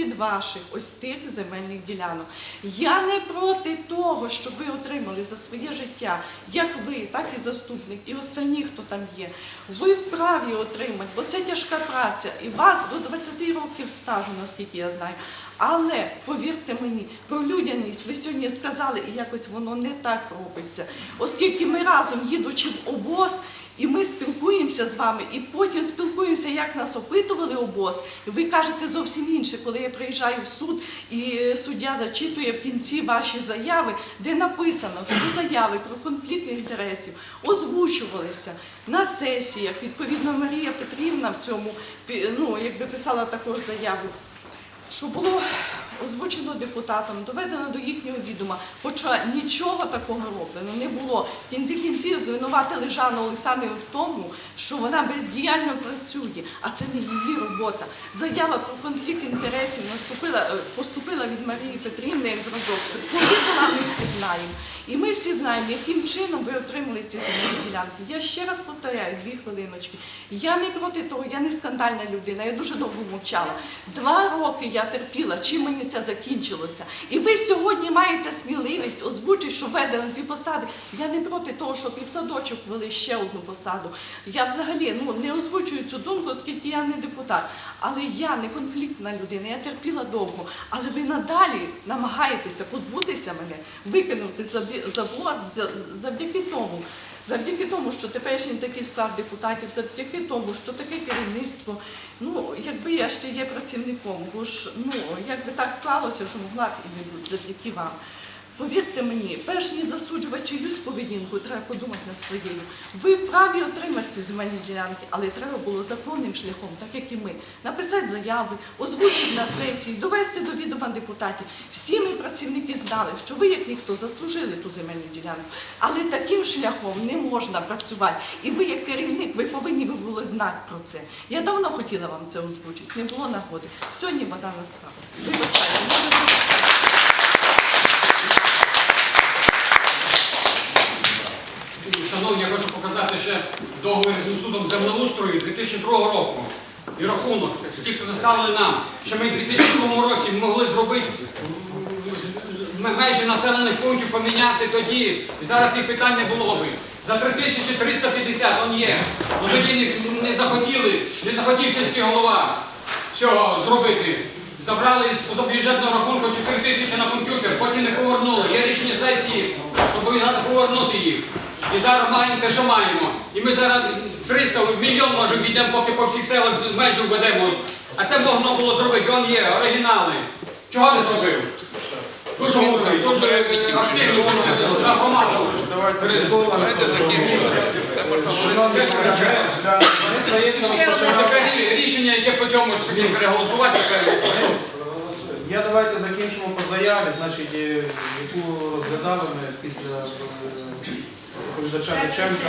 від ваших ось тих земельних ділянок. Я не проти того, щоб ви отримали за своє життя, як ви, так і заступник, і остальні, хто там є. Ви вправі отримати, бо це тяжка праця, і вас до 20 років стажу, наскільки я знаю. Але повірте мені, про людяність ви сьогодні сказали, і якось воно не так робиться. Оскільки ми разом, їдучи в обоз, і ми спілкуємося з вами, і потім спілкуємося, як нас опитували обоз. Ви кажете зовсім інше, коли я приїжджаю в суд, і суддя зачитує в кінці ваші заяви, де написано, що заяви про конфлікт інтересів озвучувалися на сесіях. Відповідно, Марія Петрівна в цьому ну, якби писала також заяву що було озвучено депутатам, доведено до їхнього відома, хоча нічого такого роблено не було. В кінці кінців звинуватили Жанну Олександрівну в тому, що вона бездіяльно працює, а це не її робота. Заява про конфлікт інтересів наступила, е, поступила від Марії Петрівни як зразок. Коли була, ми всі знаємо. І ми всі знаємо, яким чином ви отримали ці земельні ділянки. Я ще раз повторяю, дві хвилиночки. Я не проти того, я не скандальна людина, я дуже довго мовчала. Два роки я терпіла, чим мені це закінчилося. І ви сьогодні маєте сміливість озвучити, що введено дві посади. Я не проти того, щоб і в садочок ввели ще одну посаду. Я взагалі ну, не озвучую цю думку, оскільки я не депутат. Але я не конфліктна людина, я терпіла довго. Але ви надалі намагаєтеся позбутися мене, викинути за борт завдяки тому. Завдяки тому, що теперішній такий склад депутатів, завдяки тому, що таке керівництво, ну якби я ще є працівником, бо ж ну якби так склалося, що могла б і не бути завдяки вам. Повірте мені, перш ніж засуджувати чиюсь поведінку, треба подумати над своєю. Ви вправі отримати ці земельні ділянки, але треба було законним шляхом, так як і ми, написати заяви, озвучити на сесії, довести до відома депутатів. Всі ми працівники знали, що ви, як ніхто, заслужили ту земельну ділянку. Але таким шляхом не можна працювати. І ви, як керівник, ви повинні ви були знати про це. Я давно хотіла вам це озвучити, не було нагоди. Сьогодні вода настала. Вибачайте, може, Шановні, я хочу показати ще договір з інститутом землеустрою 2002 року. І рахунок, ті, хто заставили нам, що ми в 2002 році могли зробити межі населених пунктів поміняти тоді, і зараз цих питань не було би. За 3350 он є. Ну тоді не захотіли, не захотів сільський голова цього зробити. Забрали з позабюджетного рахунку 4 тисячі на комп'ютер, потім не повернули. Є рішення сесії, зобов'язати повернути їх. І зараз маємо те, що маємо. І ми зараз 300, мільйон може війдемо, поки по всіх селах з- межі введемо. А це можна було зробити, вон є, оригінали. Чого не зробив? Дуже мудрий, дуже активний. Давайте закінчимо. Рішення, яке по цьому ж таки переголосувати. Я давайте закінчимо по заяві, значить, е, яку розглядали ми після е, доповідача Дяченка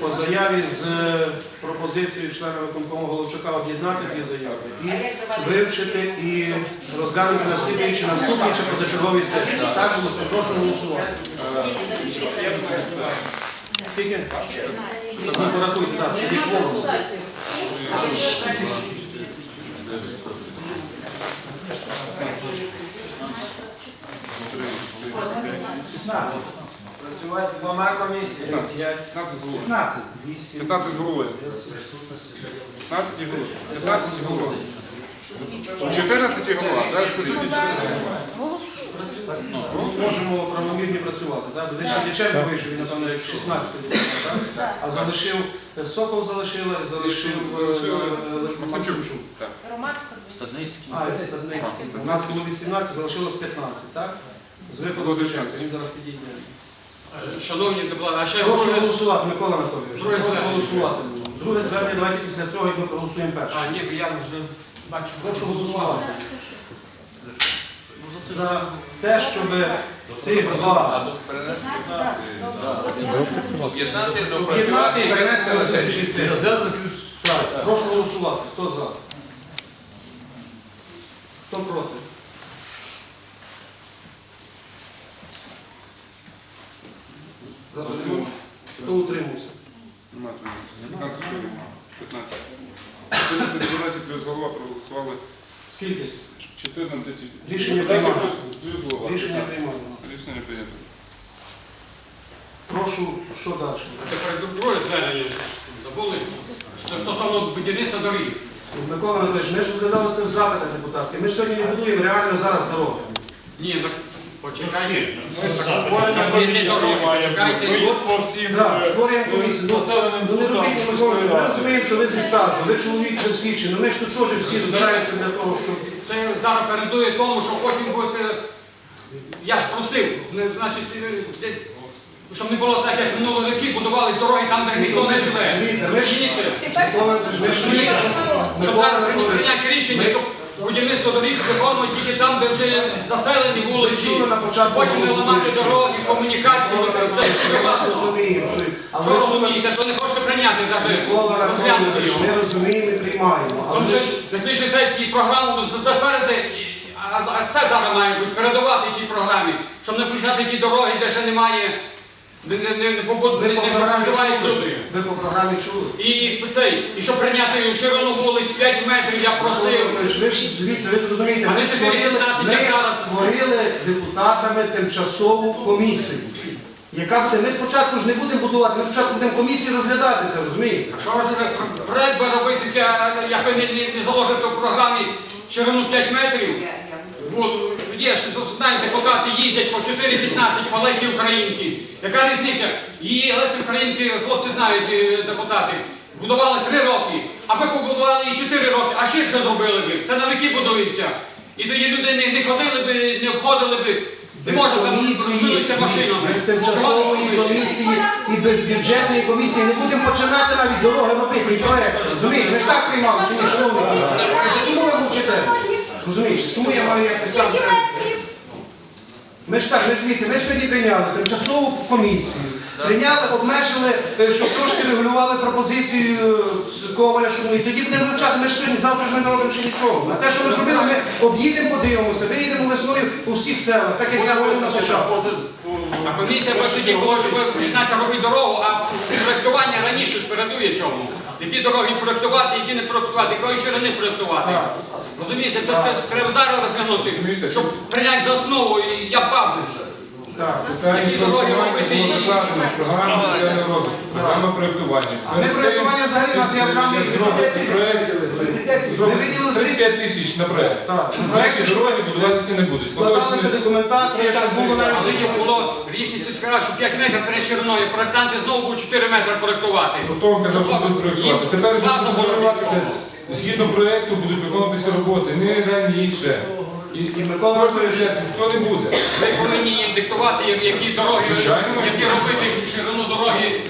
по заяві з е, пропозицією члена виконкому Головчака об'єднати дві заяви і вивчити і розглянути на слідуючі наступні чи позачергові сесії. Так, тому прошу голосувати. Скільки? Порахуйте, так, щоб кворум. Працювати двома комісіями. 15. 8. 15 з головою. 15 і голова. 15 і голова. 14 і голова. Зараз по 14 голова. Ну, Можемо правомірні працювати. Так? Десь ще Дяченко вийшов, він, напевно, як 16 був, так? А залишив, е, Сокол залишила, і залишив е, е, Максим. Так. Стадницький. А, Стадницький. У нас було 18, залишилось 15, так? З виходу Дяченка, він зараз підійде. Шановні депутати, а ще Прошу голосувати, Микола Анатолійович. Друге Прошу звернення. голосувати. Друге звернення, давайте після цього і ми проголосуємо перше. А, ні, я вже бачу. Прошу голосувати. За те, щоб цих два. Об'єднати, і перенести на винести сесію. Прошу голосувати. Хто за? Хто проти? Хто утримався? Нема тут. 15 чоловік. 15. 14 депутатів плюс голова проголосували Скільки? 14. Рішення голова. Рішення приймаємо. Рішення прийнято. Прошу, що далі? Тепер друге звернення, що забули, що стосовно будівництва доріг. Микола Анатолійович, ми ж розглядали це в запитах депутатських. Ми ж сьогодні не будуємо реально зараз дороги. Ні, так почекайте. По всім Так, е, створюємо комісію. Ну, населеним Ну не пунктам робіть Микола, сільської ми ради. розуміємо, що ви зі стажу, ви чоловік досвідчений. Ну ми ж тут теж всі збираємося для того, щоб... Це зараз передує тому, що потім будете. Я ж просив, не, значить, е, де- щоб не було так, як минулі роки, будувались дороги там, де ніхто не живе. Розумієте? Щоб зараз прийняти рішення, щоб будівництво доріг виконувати тільки там, де вже заселені вулиці. початку Потім не ламати дороги, комунікації, це Ми важко. розуміємо, що... Розумієте, то не хочете прийняти навіть розглянути його. ми розуміємо і приймаємо. Тому що на сесії програму затвердити, а це зараз має бути передавати тій програмі, щоб не включати ті дороги, де ще немає, не, не, не, не, побуд- ви не, по не програмі чули? люди. Ви по програмі чули? І цей, і щоб прийняти ширину вулиць 5 метрів, я просив. Ви ж- Ви ж дивіться, ви зрозумієте, А не ми створили, 4:15, як ми зараз. створили депутатами тимчасову комісію. Яка буде, ми спочатку ж не будемо будувати, ми спочатку будемо комісії розглядати це, розумієте? Що ж ви, проект би робитися, як ви не, не, не заложите в програмі ширину 5 метрів? От, є ж знають, депутати їздять по 4-15 по Лесі Українки. Яка різниця? Її Лесі Українки, хлопці знають, е, депутати, будували 3 роки, а ви побудували і 4 роки, а ширше зробили би. Це на віки будується. І тоді люди не, не ходили би, не обходили би. Не можна там комісії, машинами. без тимчасової комісії і без бюджетної комісії не будемо починати навіть дороги робити. Ми ж так приймали, чи ні, шановні? Чому ви мовчите? Розумієте, чому я маю як сам це? Ми ж так, ми ж дивіться, ми ж сьогодні прийняли тимчасову комісію. Прийняли, обмежили, е, щоб трошки регулювали пропозицію е, з Коваля, щоб ми і тоді будемо вивчати. Ми ж сьогодні, завтра ж ми не робимо ще нічого. На те, що ми зробили, ми об'їдемо, подивимося, виїдемо весною по всіх селах, так як я говорив на початку. А комісія може тоді, коли починатися робити дорогу, а проєктування раніше ж передує цьому. Які дороги проєктувати, які не проєктувати, якої ширини проєктувати. Розумієте, це, це треба зараз розглянути, щоб прийняти за основу і я базис. Так. Які дороги робити і- закладено програма соціального розвитку, програма проєктування. А ми проєктування взагалі у нас є окремий Зробити проєкт. Ми виділили 30 35 тисяч на проєкт. Так, Проєкти проєкти, дороги будуватися не будуть. складалася документація, щоб було Але навіть щоб було сільська рада, що 5 метрів перед шириною, проєктанти знову будуть 4 метри проєктувати. Хто казав, що будуть проєктувати? Тепер вже База була. Згідно проєкту будуть виконуватися роботи, не раніше. І, і Микола Анатолійович, бюджет не буде. Ви повинні їм диктувати, які дороги, Звичайно. які робити ширину дороги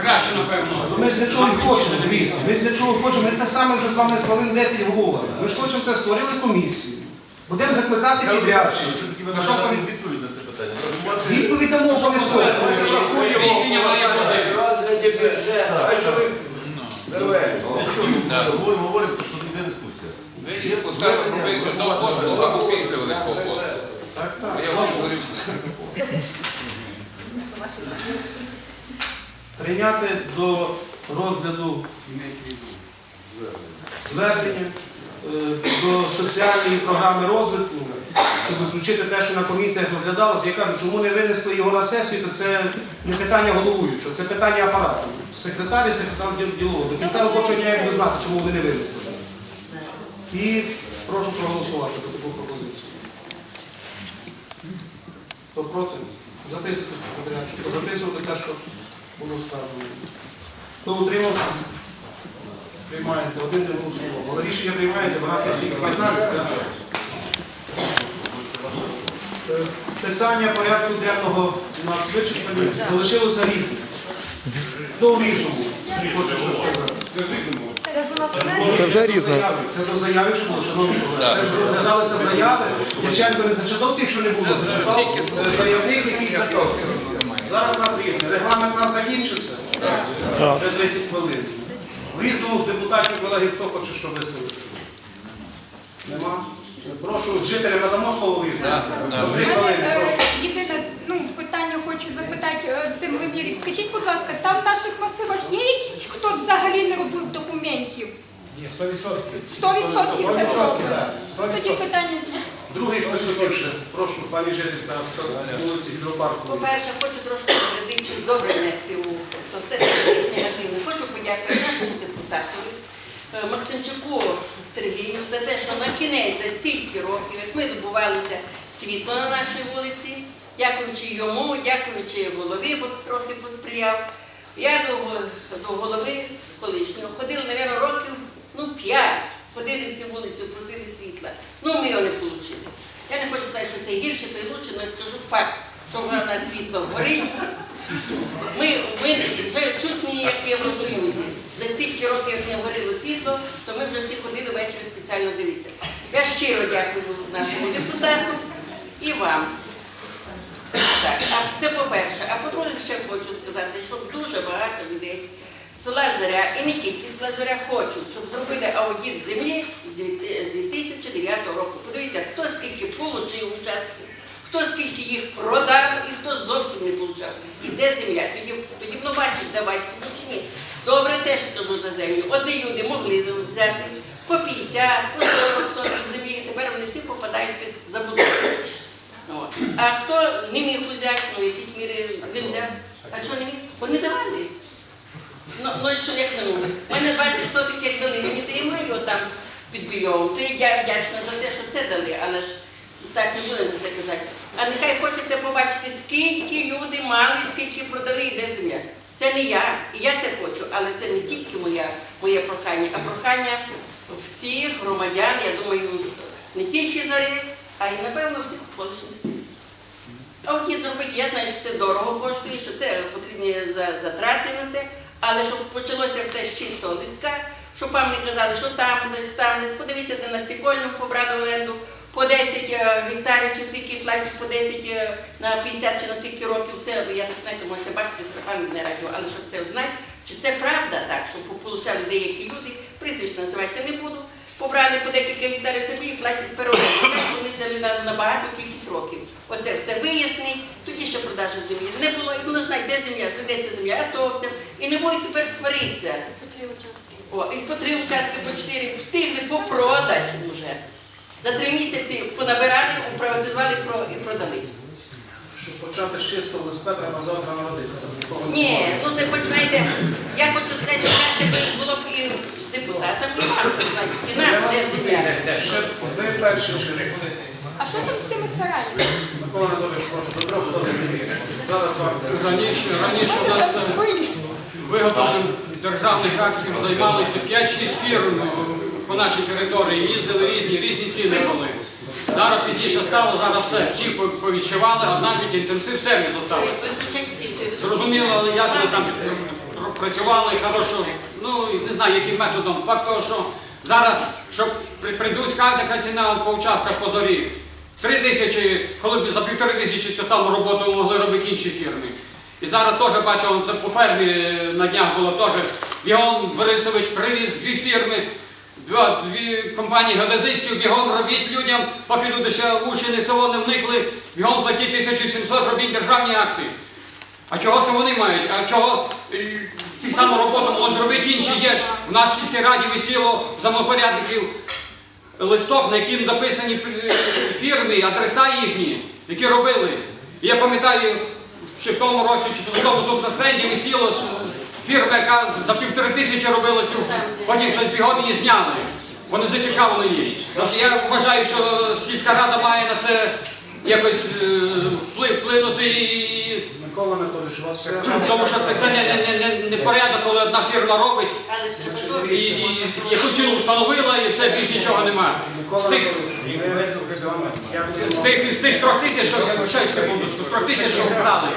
краще, напевно. Ну, Ми ж для чого хочемо, дивіться, ми ж для чого хочемо, ми це саме вже з вами хвилин 10 говоримо. Ми ж хочемо це створили комісію. Будемо закликати підрядчиків. Що відповідь на це питання. Відповідь дамо обов'язково. Рішення має бути. Розгляді бюджету. Говоримо, говоримо, тут іде дискусія. Вирішку ставимо робити до послуг або після великого послугу. Так, так. Я вам говорю. Прийняти до розгляду звернення е, до соціальної програми розвитку, щоб включити те, що на комісіях розглядалося. Я кажу, чому не винесли його на сесію, то це не питання головуючого, це питання апарату. Секретар і секретар діл- ділового. До кінця робочого дня я буду знати, чому ви не винесли. І прошу проголосувати за таку пропозицію. Хто проти? Записуйте, подрядчик. записувати те, що було сказано. Хто утримався? Приймається. Один не голосував. Але рішення приймається, бо нас є всіх 15. Е, Питання порядку денного у нас вичерпані. Залишилося різне. Хто в різному? Хоче щось сказати? Це вже різне. Це до заяви, що було, шановні колеги. Це ж розглядалися заяви. Дяченко не зачитав тих, що не було. Зачитав е, заявник, який зачитав. Зараз у нас різне. Регламент у нас закінчився. Вже 30 хвилин. В різному з депутатів, колеги, хто хоче, що висловити? Нема? Прошу, жителям надамо слово в різному. Три хвилини, прошу. Хочу запитати е, землемірів. Скажіть, будь ласка, там в наших масивах є якісь, хто взагалі не робив документів? Ні, 100%. 100% все зроблено. Тоді питання знято. Другий хтось. Прошу, пані жителька, вулиці Гідропарку. По-перше, хочу трошки середичі добре внести у то все негативне. Хочу подякувати нашому депутату е, Максимчуку Сергію за те, що на кінець за стільки років, як ми добувалися світло на нашій вулиці, дякуючи йому, дякуючи голові, бо трохи посприяв. Я до, до голови колишнього ходила, мабуть, років ну, п'ять. Ходили всі вулицю, просили світла. Ну, ми його не отримали. Я не хочу сказати, що це гірше, то й лучше, але скажу факт, що в нас світло горить. Ми, ми вже чуть як в Євросоюзі. За стільки років, як не горіло світло, то ми вже всі ходили ввечері спеціально дивитися. Я щиро дякую нашому депутату і вам. Так, а це по-перше. А по-друге, ще хочу сказати, що дуже багато людей з села Заря і не тільки з села Заря хочуть, щоб зробили аудит землі з 2009 року. Подивіться, хто скільки отримав участків, хто скільки їх продав і хто зовсім не отримав. І де земля? Тоді, тоді воно бачить, давати чи ні. Добре, теж скажу за землю. Одні люди могли взяти по 50, по 40 сотих землі, і тепер вони всі попадають під забудову. А хто не міг взяти, ну в якійсь мірі не взяв. А чого не міг? Бо не давали. Ну, ну що як не могли? У мене 20 сотих як дали, мені то і маю там під То я вдячна за те, що це дали, але ж так не будемо це казати. А нехай хочеться побачити, скільки люди мали, скільки продали і де земля. Це не я, і я це хочу, але це не тільки моя, моє прохання, а прохання всіх громадян, я думаю, не тільки зарі, а й напевно всіх околишніх сіл. А зробити, я знаю, що це дорого коштує, що це потрібні затрати на те, але щоб почалося все з чистого листка, щоб вам не казали, що там десь, там десь. Подивіться, де на Стікольному побрали в оренду по 10 е, гектарів, чи скільки платять по 10 е, на 50 чи на скільки років. Це, я так знаєте, може, це барське сарафан не радіо, але щоб це знати, чи це правда так, що получали деякі люди, прізвищ називати не буду, побрали по декілька гектарів землі і платять. Так Вони взяли на, багато кількість років. Оце все вияснить, тоді ще продажі землі не було, і воно знає, де земля, знайдеться земля, а то все. І не будуть тепер сваритися. О, і по три участки, по чотири встигли попродати вже. За три місяці понабирали, приватизували і продали. Почати з чистого листа, треба завтра народитися. Ні, ну ти хоч знаєте, я хочу сказати, що краще б було б і депутатам, і нам, де земля. Ви перший ще. А що там з тими сараями? Микола Анатолійович, прошу. Зараз вам. Раніше, раніше у нас виготовленням державних актів займалися 5-6 фірм е, по нашій території, їздили різні, різні ціни були. Зараз пізніше стало, зараз все. Всі по- повідчували, однак від інтенсив сервіс залишився. Зрозуміло, але ясно там працювали хорошо, ну не знаю, яким методом. Факт того, що зараз, щоб при- прийдуть скажете, яка по участках по зорі. Три тисячі, коли б за півтори тисячі цю саму роботу могли робити інші фірми. І зараз теж бачу, це по фермі е, на днях було теж. Бігом Борисович привіз дві фірми, дві компанії геодезистів, бігом робіть людям, поки люди ще уші не село не вникли, бігом платіть 1700, робіть державні акти. А чого це вони мають? А чого е, ці саму роботу можуть зробити інші є ж? У нас в сільській раді висіло замопорядників листок, на яким написані е, фірми, адреса їхні, які робили. Я пам'ятаю, ще в тому році чи в тому тут на стенді висіло що фірма, яка за півтори тисячі робила цю, потім щось бігом її зняли. Вони зацікавили її. Тож я вважаю, що сільська рада має на це якось е, вплив- вплинути і Микола вас все. тому що це, це не, не, не, не, порядок, коли одна фірма робить і, і, і яку ціну встановила, і все, більш нічого немає. З тих, з, тих, з тих трьох тисяч, що ще секундочку, з трьох тисяч, що вбрали,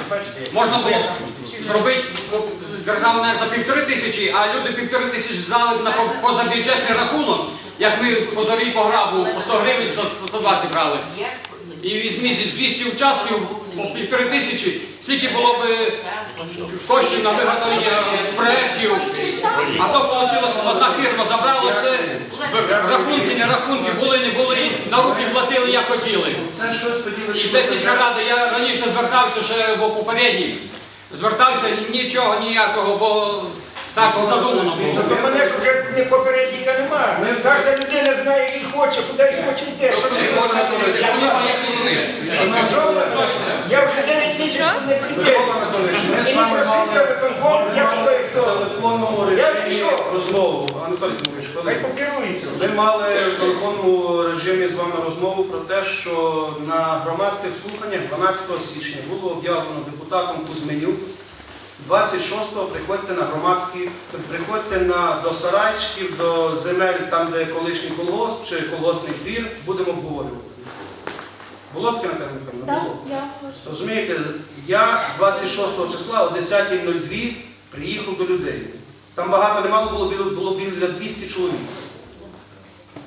можна було зробити державне за півтори тисячі, а люди півтори тисячі здали на позабюджетний рахунок, як ми по зорі по грабу по 100 гривень, по 120 брали. І візьмі зі 200 участків по півтори тисячі, скільки було б коштів на виготовлення проєктів. А то вийшло, одна фірма забрала все, рахунки, не рахунки, були, не були, на руки платили, як хотіли. І це сільська рада, я раніше звертався ще в попередній, звертався, нічого ніякого, бо Так задумано було. Зато мене ж вже не попередника немає. Кожна людина знає і хоче, куди і хоче йти. Що це? Я вже 9 місяців не прийде. І не просився мали виконком, я в коли хто. телефонному Я режимі пішов. розмову. Анатолій Дмитрович, Хай хвилинку. покерується. Ми мали в телефонному режимі з вами розмову про те, що на громадських слуханнях 12 січня було об'явлено депутатом Кузьменюк. 26-го приходьте на громадські, приходьте на до сарайчиків, до земель, там, де колишній колгосп чи колгоспний двір, будемо обговорювати. Було таке Наталя Михайлівна? Було. Розумієте, я 26 числа о 10.02 приїхав до людей. Там багато немало було, було біля 200 чоловік.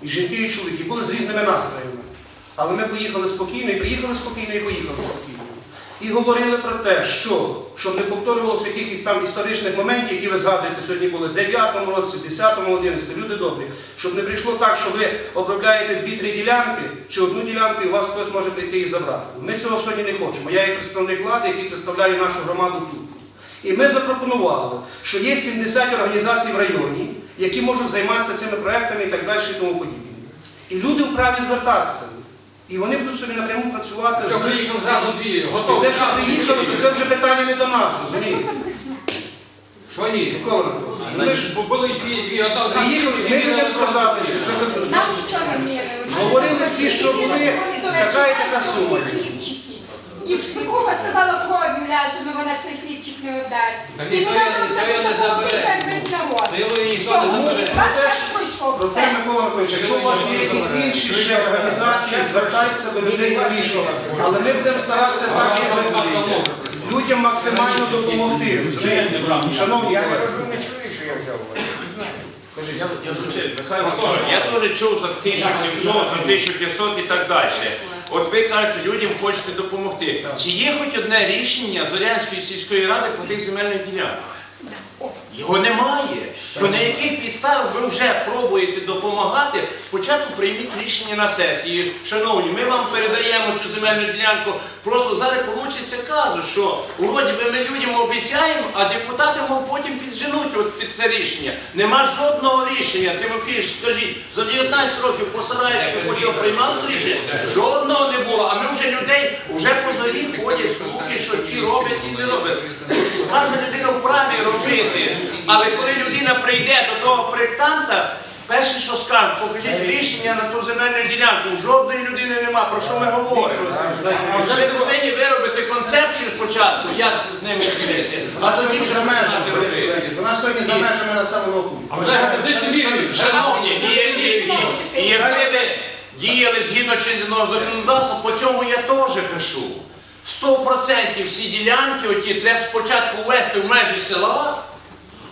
І жінки, і чоловіки були з різними настроями. Але ми поїхали спокійно, і приїхали спокійно, і поїхали спокійно. І говорили про те, що щоб не повторювалося якихось там історичних моментів, які ви згадуєте сьогодні були в 9 році, 10 11 люди добрі, щоб не прийшло так, що ви обробляєте дві-три ділянки чи одну ділянку, і у вас хтось може прийти і забрати. Ми цього сьогодні не хочемо. Я є представник влади, який представляє нашу громаду тут. І ми запропонували, що є 70 організацій в районі, які можуть займатися цими проектами і так далі і тому подібне. І люди вправі звертатися. І вони будуть собі напряму працювати Що з приїхав зразу дві, готові. те, що приїхали, то це вже питання не до нас, розумієте? Що ні? Микола ми ж Бо Були свій дві готові. приїхали, ми людям сказали, що це Нам нічого не мірили. Говорили всі, що були, така і така сума. І свекруха сказала кров'ю ляже, ну вона цей хлібчик не віддасть. Та І ніхто вона я- я не забере. так весь народ. Силою ніхто не забере. Час Проте, все. Микола Анатолійович, якщо у вас є якісь інші ще організації, звертайтеся до людей вирішувати. Але ми будемо старатися так, щоб людям максимально допомогти. Шановні Я не колеги. чоловік, що я взяв. Я, я вручаю, Михайло Миколаївич, я теж чув за 1700, за 1500 і так далі. От ви кажете, людям хочете допомогти. Чи є хоч одне рішення Зорянської сільської ради по тих земельних ділянках? Його немає. То на яких підставах ви вже пробуєте допомагати? Спочатку прийміть рішення на сесії. Шановні, ми вам передаємо цю земельну ділянку. Просто зараз получиться казу, що вроді би ми людям обіцяємо, а депутати мов потім підженуть от під це рішення. Нема жодного рішення. Тимофій, скажіть, за 19 років по Сараївську поділ приймалося рішення? Жодного не було. А ми вже людей вже по зорі слухи, що ті роблять, ті не роблять. Кожна людина вправі робити. Але коли людина прийде до того проєктанта, перше, що скаже, покажіть рішення на ту земельну ділянку. Жодної людини нема. Про що ми говоримо? Вже ви повинні виробити концепцію спочатку, як це з ними робити, а тоді вже починати робити. Вона сьогодні за межами населеного пункту. А вже газети міряють. Шановні, і, і, і, і якби ви діяли згідно чинного законодавства, по цьому я теж пишу. 100% всі ділянки оті треба спочатку ввести в межі села,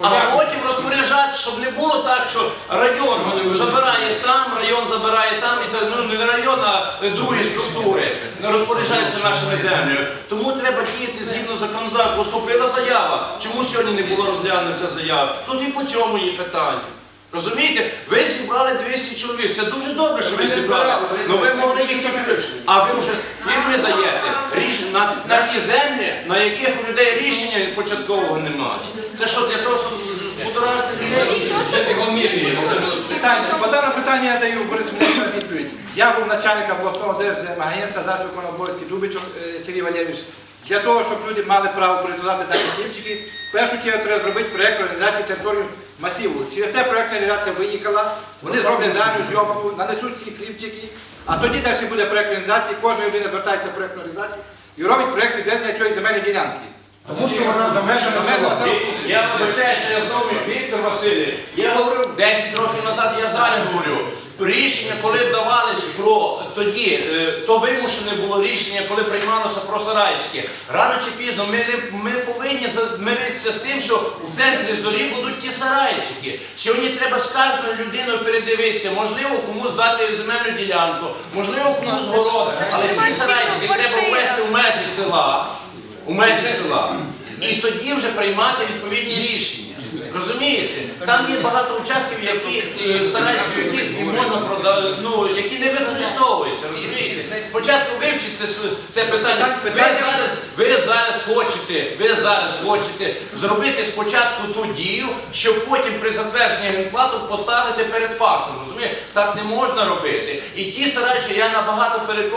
а потім розпоряджатися, щоб не було так, що район забирає там, район забирає там, і це ну, не район, а другі структури розпоряджаються нашими землями. Тому треба діяти згідно законодавства. Поступила заява. Чому сьогодні не було розглянута ця заява? Тут і по цьому є питання. Розумієте, ви зібрали 200 чоловік. Це дуже добре, що ви зібрали. Ну ви могли їх тільки. А ви вже фірми даєте рішення на, на ті землі, на яких у людей рішення початкового немає. Це що для того, щоб збудоражити людей? Міряють. Питання. По даному питанню я даю Борису Миколаївичу відповідь. Я був начальником обласного держземагентства, зараз виконував обов'язки Дубичок е, Сергій Валерійович. Для того, щоб люди мали право приватизувати дані хлібчики, в першу чергу треба зробити проєкт організації території масиву. Через те проєктна організація виїхала, вони зроблять загальну зйомку, нанесуть ці хлібчики, а тоді далі буде проєкт організація, кожна людина звертається в проєктну організацію і робить проєкт відведення цієї земельної ділянки. Тому що вона за межами села. села. Я вибачаю, що я знову Віктор Васильович. Я говорив 10 років назад, я зараз говорю. Рішення, коли давались про тоді, е, то вимушене було рішення, коли приймалося про Сарайське. Рано чи пізно ми, не, ми повинні змиритися з тим, що в центрі зорі будуть ті сарайчики. Сьогодні треба з кожною людиною передивитися, можливо, комусь дати земельну ділянку, можливо, комусь город, але ті сарайчики треба ввести в межі села у межі села. І тоді вже приймати відповідні рішення. Розумієте? Там є багато участків, які е, стараються які можна продати, ну, які не використовуються. Розумієте? Спочатку вивчити це, це питання. Ви зараз, ви зараз хочете, ви зараз хочете зробити спочатку ту дію, щоб потім при затвердженні генплану поставити перед фактом. Розумієте? Так не можна робити. І ті сарай, що я набагато переконаний.